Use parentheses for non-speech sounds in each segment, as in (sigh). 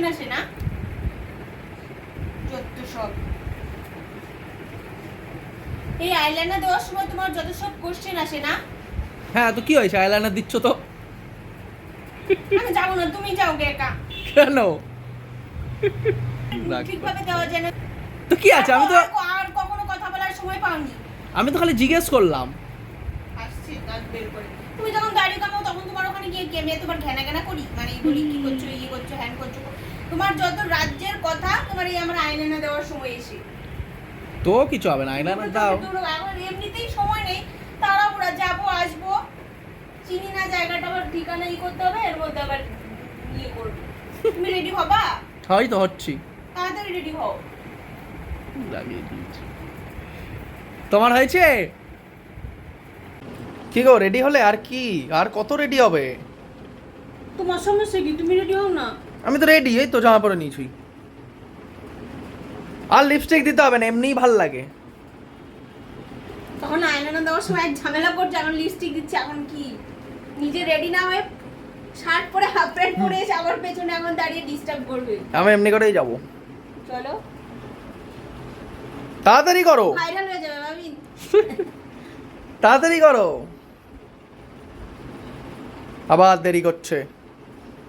Question আসে না? যত সব। এই আইলাইনার দেওয়ার সময় তোমার যত সব কোশ্চেন আসে না? হ্যাঁ তো কি হয়েছে? আইলাইনার দিচ্ছ তো? আমি যাব না তুমি যাও গে একা। কেন? ঠিকভাবে দেওয়া যায় না। তো কি আছে? আমি তো আর কখনো কথা বলার সময় পাওনি। আমি তো খালি জিজ্ঞেস করলাম। আসছে দাঁত বের করে। তুমি যখন গাড়ি কামাও তখন তোমার ওখানে গিয়ে গেমে তোমার ঘেনা ঘেনা করি। মানে এই বলি কি করছ ইয়ে করছ হ্যান করছ। তোমার যত রাজ্যের কথা তোমার এই আমার আইলাইনা দেওয়ার সময় এসে। তো কিছু হবে না আইলাইনার দাও। এখন এমনিতেই সময় নেই। তাড়াহুড়া যাব আসব। চিনি না জায়গাটা আবার ঠিকানা ই করতে হবে এর মধ্যে আবার ইয়ে করব। তুমি রেডি হবা? হয় তো হচ্ছি। তাড়াতাড়ি রেডি হও। লাগিয়ে দিয়েছি। তোমার হয়েছে? কি গো রেডি হলে আর কি? আর কত রেডি হবে? তোমার সমস্যা কি? তুমি রেডি হও না? আমি তো রেডি এই তো জামা পরে নিয়েছি। আর লিপস্টিক দিতে হবে না এমনিই ভালো লাগে। তখন আয়না দেওয়ার সময় এক ঝামেলা করছে এখন লিপস্টিক দিচ্ছে এখন কি? নিজে রেডি না হয়ে শার্ট পরে হাফ প্যান্ট পরে এসে আবার পেছনে এখন দাঁড়িয়ে ডিস্টার্ব করবে। আমি এমনি করেই যাব। চলো। তাড়াতাড়ি করো। ভাইরাল হয়ে যাবে ভাবি। তাড়াতাড়ি করো। আবার দেরি করছে।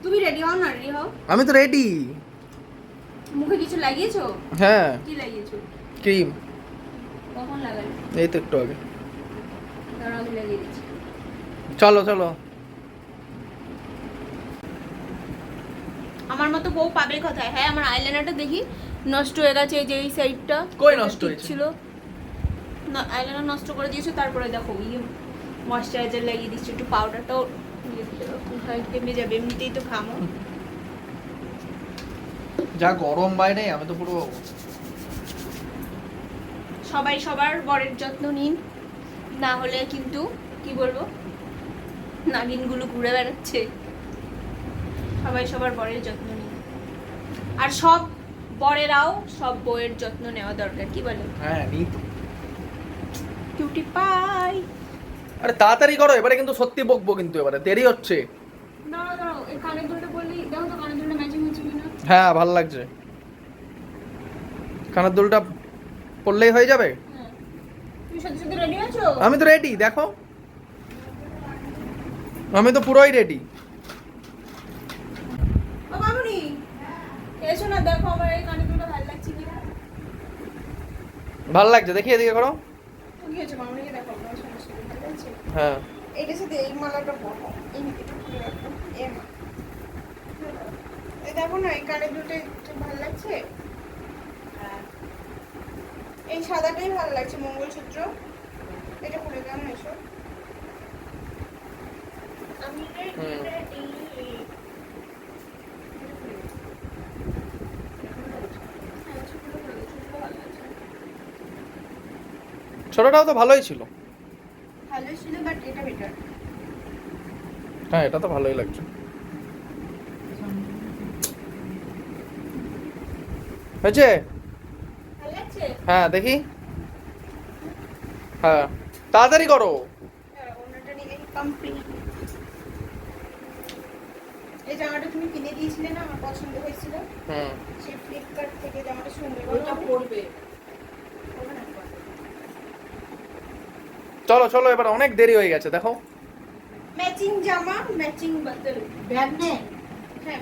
তুমি রেডি হও না রেডি হও? আমি তো রেডি মুখে কিছু লাগিয়েছো? হ্যাঁ। কি লাগিয়েছো? ক্রিম। কখন লাগালে? এই তো একটু আগে। লাগিয়ে দিচ্ছি। চলো চলো। আমার মতো বউ পাবে কোথায়? হ্যাঁ আমার আইলাইনারটা দেখি। নষ্ট হয়ে গেছে এই যে এই সাইডটা কই নষ্ট হয়েছে? ছিল। না আইলাইনার নষ্ট করে দিয়েছ তারপরে দেখো ইয়ে ময়শ্চারাইজার লাগিয়ে দিচ্ছি একটু পাউডারটাও কেমে যাবে এমনিতেই তো খামো। যা গরম বাইরে আমি তো পুরো সবাই সবার বরের যত্ন নিন। না হলে কিন্তু কি বলব নাগিনগুলো ঘুরে বেড়াচ্ছে। সবাই সবার বরের যত্ন নিন। আর সব বরেরাও সব বইয়ের যত্ন নেওয়া দরকার কি বলে? হ্যাঁ নিই তো। কিউটি পাই আরে তাড়াতাড়ি করো এবারে কিন্তু সত্যি বকবো কিন্তু এবারে দেরি হচ্ছে। হ্যাঁ ভালো লাগছে। কানের দুলটা পড়লেই হয়ে যাবে? হ্যাঁ। আমি তো রেডি দেখো। আমি তো পুরোই রেডি ভালো লাগছে দেখি এদিকে করো। দেখো আমার সমস্যা নেই, ভালো লাগছে হ্যাঁ। এটার সাথে এই মালাটা এই দেখো না এই কানের দুটো একটু ভালো লাগছে? হ্যাঁ। এই সাদাটাই ভালো লাগছে মঙ্গলসূত্র। এটা দাও না। হ্যাঁ। ছোটটাও তো ভালোই ছিল। ভালো ছিল বাট এটা বেটার হ্যাঁ এটা তো ভালোই লাগছে। হয়েছে? হ্যাঁ দেখি। হ্যাঁ তাড়াতাড়ি করো। হ্যাঁ, ওনাটা নিলেই complete। এই জামাটা তুমি কিনে দিয়েছিলে না? আমার পছন্দ হয়েছিল। হুম। সেই ফ্লিপকার্ট থেকে জামাটা সুন্দর ওইটা পড়বে চলো চলো এবার অনেক দেরি হয়ে গেছে দেখো। ম্যাচিং জামা ম্যাচিং ব্যাগ নে হ্যাঁ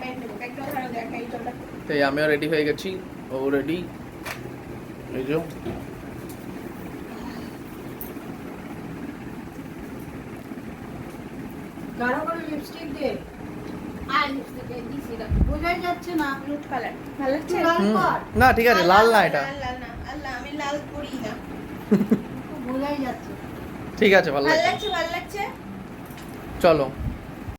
আমিও রেডি হয়ে গেছি ও রেডি এই যে। গাঢ় করে লিপস্টিক দে। আর লিপস্টিক দিছি না ঠিক আছে লাল না এটা লাল লাল না আল্লাহ আমি লাল করি না। (laughs) বোঝাই যাচ্ছে ঠিক আছে ভালো লাগছে। ভালো লাগছে চলো।